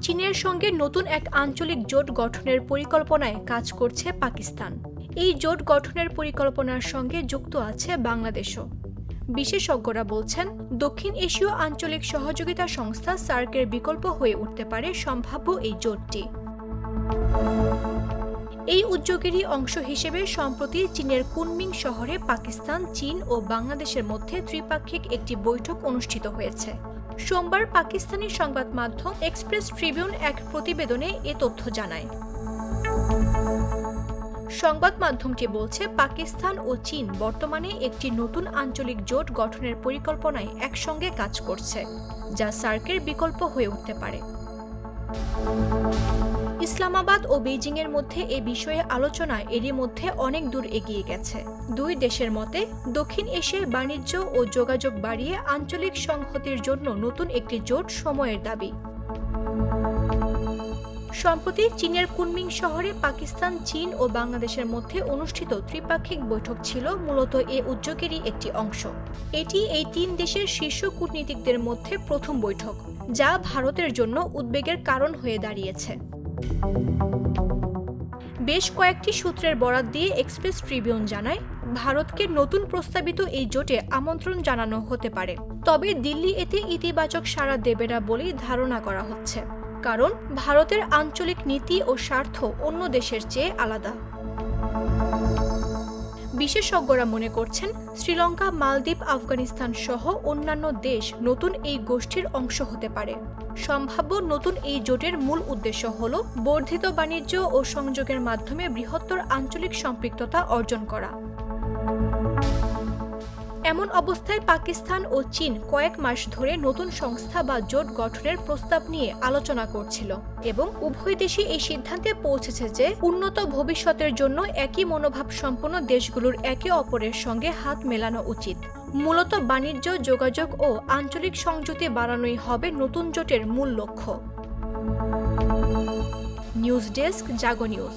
চীনের সঙ্গে নতুন এক আঞ্চলিক জোট গঠনের পরিকল্পনায় কাজ করছে পাকিস্তান। এই জোট গঠনের পরিকল্পনার সঙ্গে যুক্ত আছে বাংলাদেশও। বিশেষজ্ঞরা বলছেন, দক্ষিণ এশীয় আঞ্চলিক সহযোগিতা সংস্থা সার্কের বিকল্প হয়ে উঠতে পারে সম্ভাব্য এই জোটটি। এই উদ্যোগেরই অংশ হিসেবে সম্প্রতি চীনের কুনমিং শহরে পাকিস্তান, চীন ও বাংলাদেশের মধ্যে ত্রিপাক্ষিক একটি বৈঠক অনুষ্ঠিত হয়েছে। সোমবার পাকিস্তানি সংবাদ মাধ্যম এক্সপ্রেস ট্রিবিউন এক প্রতিবেদনে এ তথ্য জানায়। সংবাদ মাধ্যমটি বলছে, পাকিস্তান ও চীন বর্তমানে একটি নতুন আঞ্চলিক জোট গঠনের পরিকল্পনায় একসঙ্গে কাজ করছে, যা সার্কের বিকল্প হয়ে উঠতে পারে। ইসলামাবাদ ও বেইজিংয়ের মধ্যে এ বিষয়ে আলোচনা এরই মধ্যে অনেক দূর এগিয়ে গেছে। দুই দেশের মতে, দক্ষিণ এশিয়ায় বাণিজ্য ও যোগাযোগ বাড়িয়ে আঞ্চলিক সংহতির জন্য নতুন একটি জোট সময়ের দাবি। সম্প্রতি চীনের কুনমিং শহরে পাকিস্তান, চীন ও বাংলাদেশের মধ্যে অনুষ্ঠিত ত্রিপাক্ষিক বৈঠক ছিল মূলত এ উদ্যোগেরই একটি অংশ। এটি এই তিন দেশের শীর্ষ কূটনীতিকদের মধ্যে প্রথম বৈঠক, যা ভারতের জন্য উদ্বেগের কারণ হয়ে দাঁড়িয়েছে। বেশ কয়েকটি সূত্রের বরাত দিয়ে এক্সপ্রেস ট্রিবিউন জানায়, ভারতকে নতুন প্রস্তাবিত এই জোটে আমন্ত্রণ জানানো হতে পারে। তবে দিল্লি এতে ইতিবাচক সাড়া দেবে না বলেই ধারণা করা হচ্ছে। কারণ, ভারতের আঞ্চলিক নীতি ও স্বার্থ অন্য দেশের চেয়ে আলাদা। বিশেষজ্ঞরা মনে করছেন শ্রীলঙ্কা, মালদ্বীপ, আফগানিস্তান সহ অন্যান্য দেশ নতুন এই গোষ্ঠীর অংশ হতে পারে। সম্ভাব্য নতুন এই জোটের মূল উদ্দেশ্য হল বর্ধিত বাণিজ্য ও সংযোগের মাধ্যমে বৃহত্তর আঞ্চলিক সম্পৃক্ততা অর্জন করা। এমন অবস্থায় পাকিস্তান ও চীন কয়েক মাস ধরে নতুন সংস্থা বা জোট গঠনের প্রস্তাব নিয়ে আলোচনা করছিল এবং উভয় দেশই এই সিদ্ধান্তে পৌঁছেছে যে উন্নত ভবিষ্যতের জন্য একই মনোভাব সম্পন্ন দেশগুলোর একে অপরের সঙ্গে হাত মেলানো উচিত। মূলত বাণিজ্য, যোগাযোগ ও আঞ্চলিক সংযুতি বাড়ানোই হবে নতুন জোটের মূল লক্ষ্য। News desk, Jago news.